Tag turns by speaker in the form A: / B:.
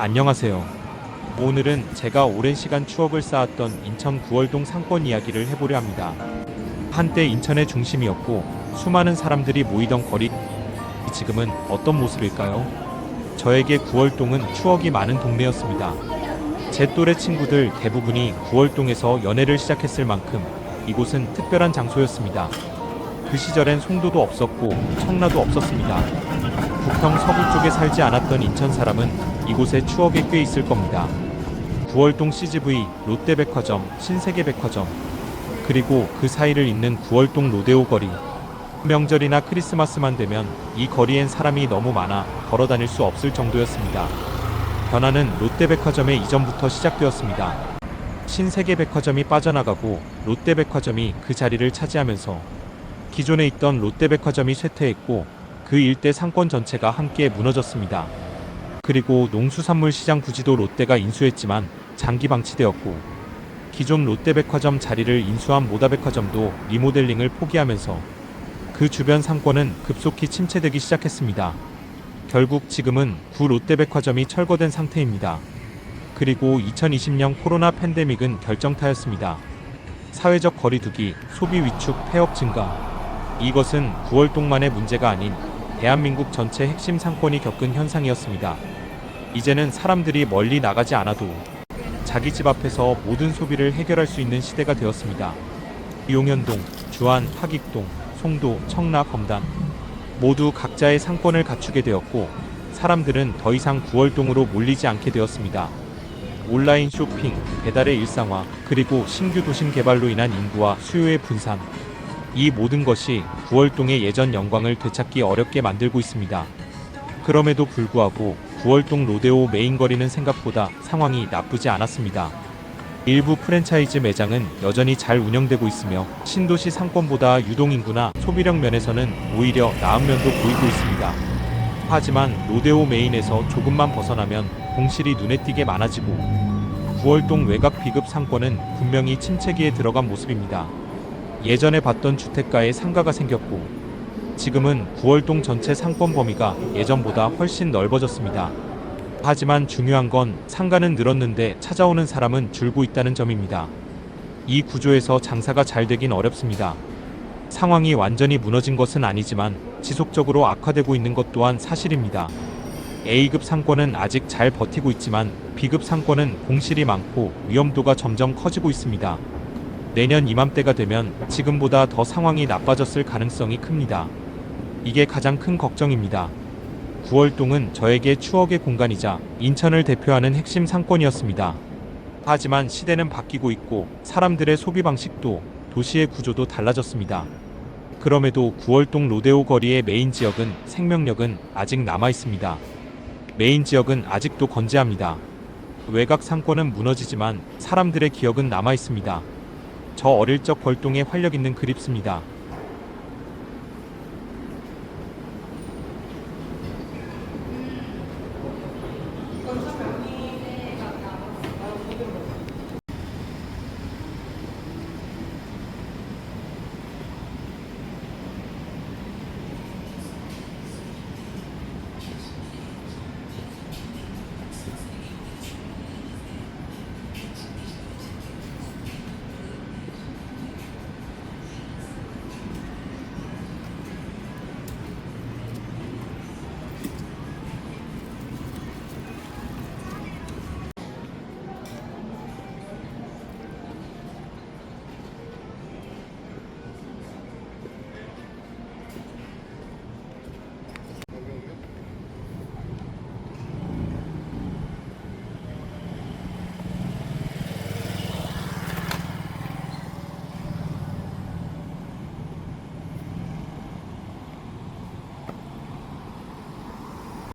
A: 안녕하세요. 오늘은 제가 오랜 시간 추억을 쌓았던 인천 구월동 상권 이야기를 해보려 합니다. 한때 인천의 중심이었고 수많은 사람들이 모이던 거리 지금은 어떤 모습일까요? 저에게 구월동은 추억이 많은 동네였습니다. 제 또래 친구들 대부분이 구월동에서 연애를 시작했을 만큼 이곳은 특별한 장소였습니다. 그 시절엔 송도도 없었고 청라도 없었습니다. 북평 서부 쪽에 살지 않았던 인천 사람은 이곳에 추억이 꽤 있을 겁니다. 구월동 CGV, 롯데백화점, 신세계백화점, 그리고 그 사이를 잇는 구월동 로데오 거리. 명절이나 크리스마스만 되면 이 거리엔 사람이 너무 많아 걸어 다닐 수 없을 정도였습니다. 변화는 롯데백화점의 이전부터 시작되었습니다. 신세계백화점이 빠져나가고 롯데백화점이 그 자리를 차지하면서 기존에 있던 롯데백화점이 쇠퇴했고 그 일대 상권 전체가 함께 무너졌습니다. 그리고 농수산물 시장 부지도 롯데가 인수했지만 장기 방치되었고 기존 롯데백화점 자리를 인수한 모다백화점도 리모델링을 포기하면서 그 주변 상권은 급속히 침체되기 시작했습니다. 결국 지금은 구 롯데백화점이 철거된 상태입니다. 그리고 2020년 코로나 팬데믹은 결정타였습니다. 사회적 거리두기, 소비 위축, 폐업 증가. 이것은 9월 동만의 문제가 아닌 대한민국 전체 핵심 상권이 겪은 현상이었습니다. 이제는 사람들이 멀리 나가지 않아도 자기 집 앞에서 모든 소비를 해결할 수 있는 시대가 되었습니다. 용현동, 주안, 하익동 송도, 청라, 검단 모두 각자의 상권을 갖추게 되었고 사람들은 더 이상 9월동으로 몰리지 않게 되었습니다. 온라인 쇼핑, 배달의 일상화, 그리고 신규 도심 개발로 인한 인구와 수요의 분산. 이 모든 것이 9월동의 예전 영광을 되찾기 어렵게 만들고 있습니다. 그럼에도 불구하고 9월동 로데오 메인 거리는 생각보다 상황이 나쁘지 않았습니다. 일부 프랜차이즈 매장은 여전히 잘 운영되고 있으며 신도시 상권보다 유동인구나 소비력 면에서는 오히려 나은 면도 보이고 있습니다. 하지만 로데오 메인에서 조금만 벗어나면 공실이 눈에 띄게 많아지고 9월동 외곽 비급 상권은 분명히 침체기에 들어간 모습입니다. 예전에 봤던 주택가에 상가가 생겼고 지금은 9월동 전체 상권 범위가 예전보다 훨씬 넓어졌습니다. 하지만 중요한 건 상가는 늘었는데 찾아오는 사람은 줄고 있다는 점입니다. 이 구조에서 장사가 잘 되긴 어렵습니다. 상황이 완전히 무너진 것은 아니지만 지속적으로 악화되고 있는 것 또한 사실입니다. A급 상권은 아직 잘 버티고 있지만 B급 상권은 공실이 많고 위험도가 점점 커지고 있습니다. 내년 이맘때가 되면 지금보다 더 상황이 나빠졌을 가능성이 큽니다. 이게 가장 큰 걱정입니다. 9월동은 저에게 추억의 공간이자 인천을 대표하는 핵심 상권이었습니다. 하지만 시대는 바뀌고 있고 사람들의 소비 방식도 도시의 구조도 달라졌습니다. 그럼에도 9월동 로데오 거리의 메인 지역은 생명력은 아직 남아 있습니다. 메인 지역은 아직도 건재합니다. 외곽 상권은 무너지지만 사람들의 기억은 남아 있습니다. 저 어릴 적 벌동에 활력 있는 그립습니다.